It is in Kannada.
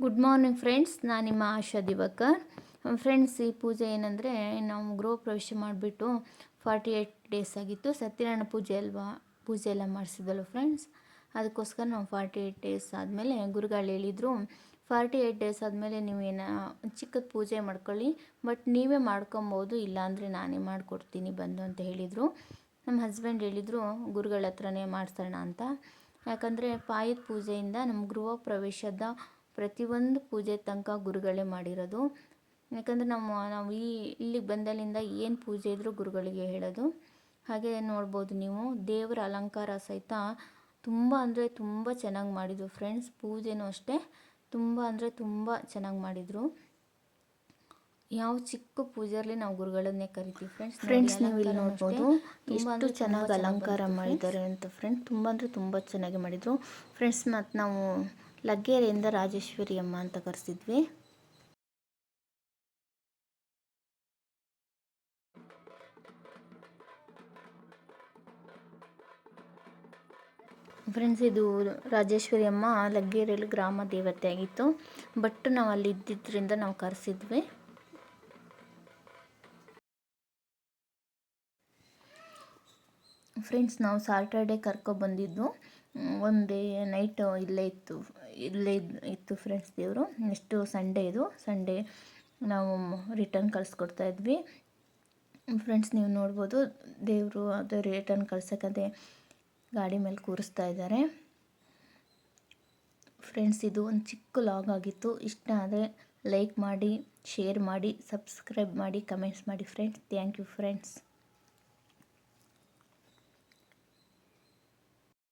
ಗುಡ್ ಮಾರ್ನಿಂಗ್ ಫ್ರೆಂಡ್ಸ್ ನಾನು ನಿಮ್ಮ ಆಶಾ ದಿವಾಕರ್. ಫ್ರೆಂಡ್ಸ್ ಈ ಪೂಜೆ ಏನಂದರೆ, ನಾವು ಗೃಹ ಪ್ರವೇಶ ಮಾಡಿಬಿಟ್ಟು ಫಾರ್ಟಿ ಏಯ್ಟ್ ಡೇಸ್ ಆಗಿತ್ತು. ಸತ್ಯನಾರಾಯಣ ಪೂಜೆ ಅಲ್ವಾ, ಪೂಜೆ ಎಲ್ಲ ಮಾಡಿಸಿದ್ದಲ್ವ ಫ್ರೆಂಡ್ಸ್ ಅದಕ್ಕೋಸ್ಕರ ನಾವು ಫಾರ್ಟಿ ಏಯ್ಟ್ ಡೇಸ್ ಆದಮೇಲೆ ಗುರುಗಳು ಹೇಳಿದರು ಫಾರ್ಟಿ ಏಯ್ಟ್ ಡೇಸ್ ಆದಮೇಲೆ ನೀವು ಏನ, ಚಿಕ್ಕದ ಪೂಜೆ ಮಾಡ್ಕೊಳ್ಳಿ ಬಟ್ ನೀವೇ ಮಾಡ್ಕೊಬೋದು, ಇಲ್ಲಾಂದರೆ ನಾನೇ ಮಾಡಿಕೊಡ್ತೀನಿ, ಬಂದು ಅಂತ ಹೇಳಿದರು. ನಮ್ಮ ಹಸ್ಬೆಂಡ್ ಹೇಳಿದರು ಗುರುಗಳ ಹತ್ರನೇ ಮಾಡ್ಸೋಣ ಅಂತ. ಯಾಕಂದರೆ ಪಾಯದ ಪೂಜೆಯಿಂದ ನಮ್ಮ ಗೃಹ ಪ್ರವೇಶದ ಪ್ರತಿಯೊಂದು ಪೂಜೆ ತನಕ ಗುರುಗಳೇ ಮಾಡಿರೋದು. ಯಾಕಂದರೆ ನಮ್ಮ ನಾವು ಈ ಇಲ್ಲಿಗೆ ಬಂದಲ್ಲಿಂದ ಏನು ಪೂಜೆ ಇದ್ದರೂ ಗುರುಗಳಿಗೆ ಹೇಳೋದು. ಹಾಗೆ ನೋಡ್ಬೋದು ನೀವು ದೇವರ ಅಲಂಕಾರ ಸಹಿತ ತುಂಬ ಅಂದರೆ ತುಂಬ ಚೆನ್ನಾಗಿ ಮಾಡಿದರು ಫ್ರೆಂಡ್ಸ್. ಪೂಜೆನೂ ಅಷ್ಟೇ ತುಂಬ ಅಂದರೆ ತುಂಬ ಚೆನ್ನಾಗಿ ಮಾಡಿದರು. ಯಾವ ಚಿಕ್ಕ ಪೂಜೆಯಲ್ಲಿ ನಾವು ಗುರುಗಳನ್ನೇ ಕರಿತೀವಿ ಫ್ರೆಂಡ್ಸ್. ಫ್ರೆಂಡ್ಸ್ ನೀವು ಇಲ್ಲಿ ನೋಡ್ಬೋದು ಎಷ್ಟು ಚೆನ್ನಾಗಿ ಅಲಂಕಾರ ಮಾಡಿದ್ದಾರೆ ಅಂತ ಫ್ರೆಂಡ್ಸ್. ತುಂಬ ಅಂದರೆ ತುಂಬ ಚೆನ್ನಾಗಿ ಮಾಡಿದರು. ಫ್ರೆಂಡ್ಸ್ ಮತ್ತು ನಾವು ಲಗ್ಗೆರೆಯಿಂದ ರಾಜೇಶ್ವರಿ ಅಮ್ಮ ಅಂತ ಕರೆಸಿದ್ವಿ. ಫ್ರೆಂಡ್ಸ್ ಇದು ರಾಜೇಶ್ವರಿ ಅಮ್ಮ ಲಗ್ಗೆರೆಯಲ್ಲಿ ಗ್ರಾಮ ದೇವತೆ ಆಗಿತ್ತು. ಬಟ್ ನಾವು ಅಲ್ಲಿ ಇದ್ದಿದ್ದರಿಂದ ನಾವು ಕರೆಸಿದ್ವಿ. ಫ್ರೆಂಡ್ಸ್ ನಾವು ಸಾಟರ್ಡೆ ಕರ್ಕೊಬಂದಿದ್ದು ಡೇ ನೈಟ್ ಇಲ್ಲೇ ಇತ್ತು ಇಲ್ಲೇ ಇತ್ತು ಫ್ರೆಂಡ್ಸ್ ದೇವರು. ನೆಕ್ಸ್ಟು ಸಂಡೇ ಇದು. ಸಂಡೇ ನಾವು ರಿಟರ್ನ್ ಕಳಿಸ್ಕೊಡ್ತಾ ಇದ್ವಿ. ಫ್ರೆಂಡ್ಸ್ ನೀವು ನೋಡ್ಬೋದು, ದೇವರು ಅದು ರಿಟರ್ನ್ ಕಳ್ಸೋಕ್ಕಂತೆ ಗಾಡಿ ಮೇಲೆ ಕೂರಿಸ್ತಾ ಇದ್ದಾರೆ. ಫ್ರೆಂಡ್ಸ್ ಇದು ಒಂದು ಚಿಕ್ಕ ಲಾಗ್ ಆಗಿತ್ತು. ಇಷ್ಟ ಆದರೆ ಲೈಕ್ ಮಾಡಿ ಶೇರ್ ಮಾಡಿ ಸಬ್ಸ್ಕ್ರೈಬ್ ಮಾಡಿ ಕಮೆಂಟ್ಸ್ ಮಾಡಿ ಫ್ರೆಂಡ್ಸ್ ಥ್ಯಾಂಕ್ ಯು ಫ್ರೆಂಡ್ಸ್